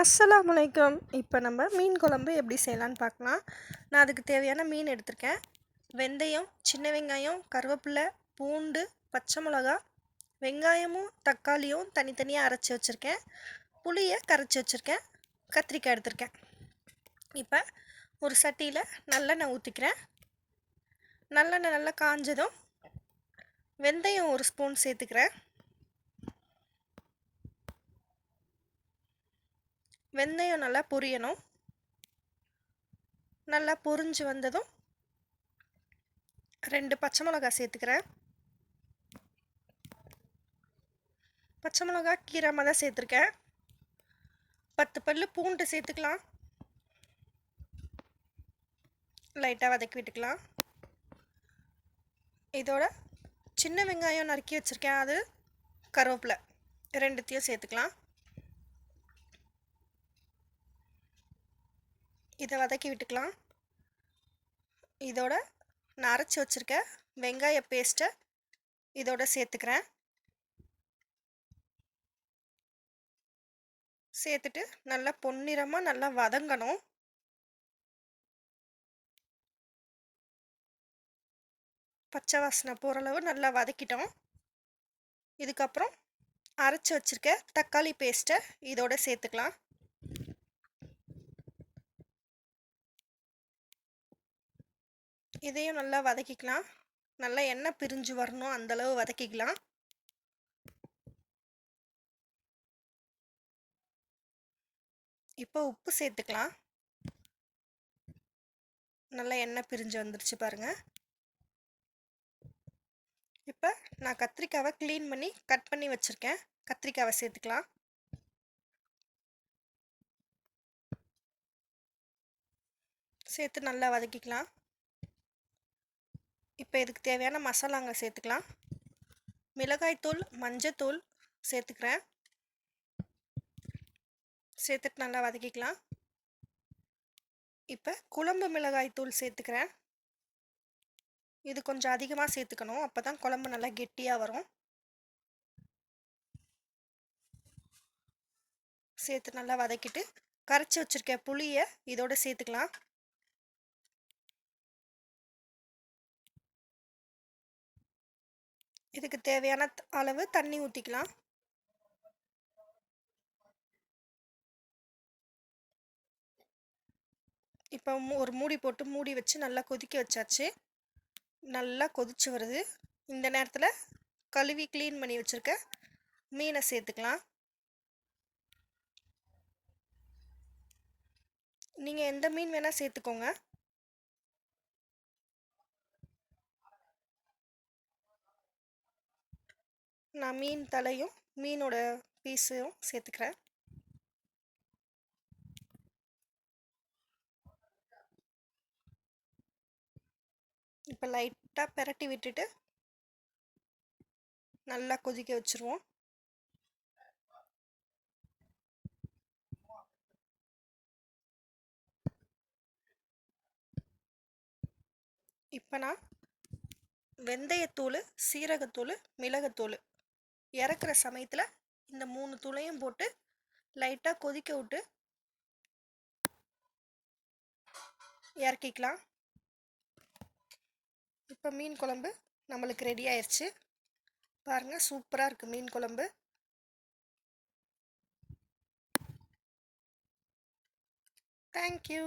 அஸ்ஸலாமு இப்போ நம்ம மீன் குழம்பு எப்படி செய்யலான்னு பார்க்கலாம். நான் அதுக்கு தேவையான மீன் எடுத்திருக்கேன். வெந்தயம் சின்ன வெங்காயம் கருவேப்பிலை பூண்டு பச்சை மிளகா வெங்காயமும் தக்காளியும் தனித்தனியாக அரைச்சி வச்சுருக்கேன். புளியை கரைச்சி வச்சுருக்கேன். கத்திரிக்காய் எடுத்திருக்கேன். இப்போ ஒரு சட்டியில் நல்லெண்ணெய் ஊற்றிக்கிறேன் நல்லெண்ணெய் நல்லா காஞ்சதும் வெந்தயம் ஒரு ஸ்பூன் சேர்த்துக்கிறேன். வெந்தயம் நல்லா பொரியணும். நல்லா பொரிஞ்சு வந்ததும் ரெண்டு பச்சை மிளகா சேர்த்துக்கிறேன். பச்சை மிளகா கீராமல் தான் சேர்த்துருக்கேன். பத்து பல் பூண்டு சேர்த்துக்கலாம். லைட்டாக வதக்கி விட்டுக்கலாம். இதோட சின்ன வெங்காயம் நறுக்கி வச்சுருக்கேன். அது கருவேப்பிலை. ரெண்டுத்தையும் சேர்த்துக்கலாம். இதை வதக்கி விட்டுக்கலாம். இதோட நான் அரைச்சி வச்சுருக்க வெங்காய பேஸ்ட்டை இதோட சேர்த்துக்கிறேன். சேர்த்துட்டு நல்லா பொன்னிறமாக நல்லா வதங்கணும். பச்சை வாசனை போகிற அளவு நல்லா வதக்கிட்டோம். இதுக்கப்புறம் அரைச்சி வச்சுருக்க தக்காளி பேஸ்ட்டை இதோட சேர்த்துக்கலாம். இதையும் நல்லா வதக்கிக்கலாம். நல்லா எண்ணெய் பிரிஞ்சு வரணும் அந்தளவு வதக்கிக்கலாம். இப்போ உப்பு சேர்த்துக்கலாம். நல்லா எண்ணெய் பிரிஞ்சு வந்துருச்சு பாருங்கள் இப்போ நான் கத்திரிக்காவை க்ளீன் பண்ணி கட் பண்ணி வச்சுருக்கேன். கத்திரிக்காவை சேர்த்துக்கலாம். சேர்த்து நல்லா வதக்கிக்கலாம். இப்போ இதுக்கு தேவையான மசாலாங்க சேர்த்துக்கலாம். மிளகாய்த்தூள் மஞ்சத்தூள் சேர்த்துக்கிறேன். சேர்த்துட்டு நல்லா வதக்கிக்கலாம். இப்போ குழம்பு மிளகாய் தூள் சேர்த்துக்கிறேன். இது கொஞ்சம் அதிகமாக சேர்த்துக்கணும். அப்போ தான் குழம்பு நல்லா கெட்டியாக வரும். சேர்த்து நல்லா வதக்கிட்டு கரைச்சி வச்சுருக்க புளியை இதோட சேர்த்துக்கலாம். இதுக்கு தேவையான அளவு தண்ணி ஊற்றிக்கலாம் இப்போ ஒரு மூடி போட்டு மூடி வச்சு நல்லா கொதிக்க வச்சாச்சு. நல்லா கொதிச்சு வருது. இந்த நேரத்தில் கழுவி க்ளீன் பண்ணி வச்சுருக்க மீனை சேர்த்துக்கலாம். நீங்கள் எந்த மீன் வேணால் சேர்த்துக்கோங்க. நான் மீன் தலையும் மீனோட பீஸையும் சேர்த்துக்கிறேன். இப்போ லைட்டாக பெரட்டி விட்டுட்டு நல்லா கொதிக்க வச்சுருவோம். இப்போ நான் வெந்தயத்தூள் சீரகத்தூள் மிளகுத்தூள் இறக்குற சமயத்தில் இந்த மூணு துளையும் போட்டு லைட்டாக கொதிக்க விட்டு இறக்கிக்கலாம். இப்போ மீன் குழம்பு நம்மளுக்கு ரெடி ஆயிடுச்சு பாருங்கள் சூப்பராக இருக்குது மீன் குழம்பு. தேங்க்யூ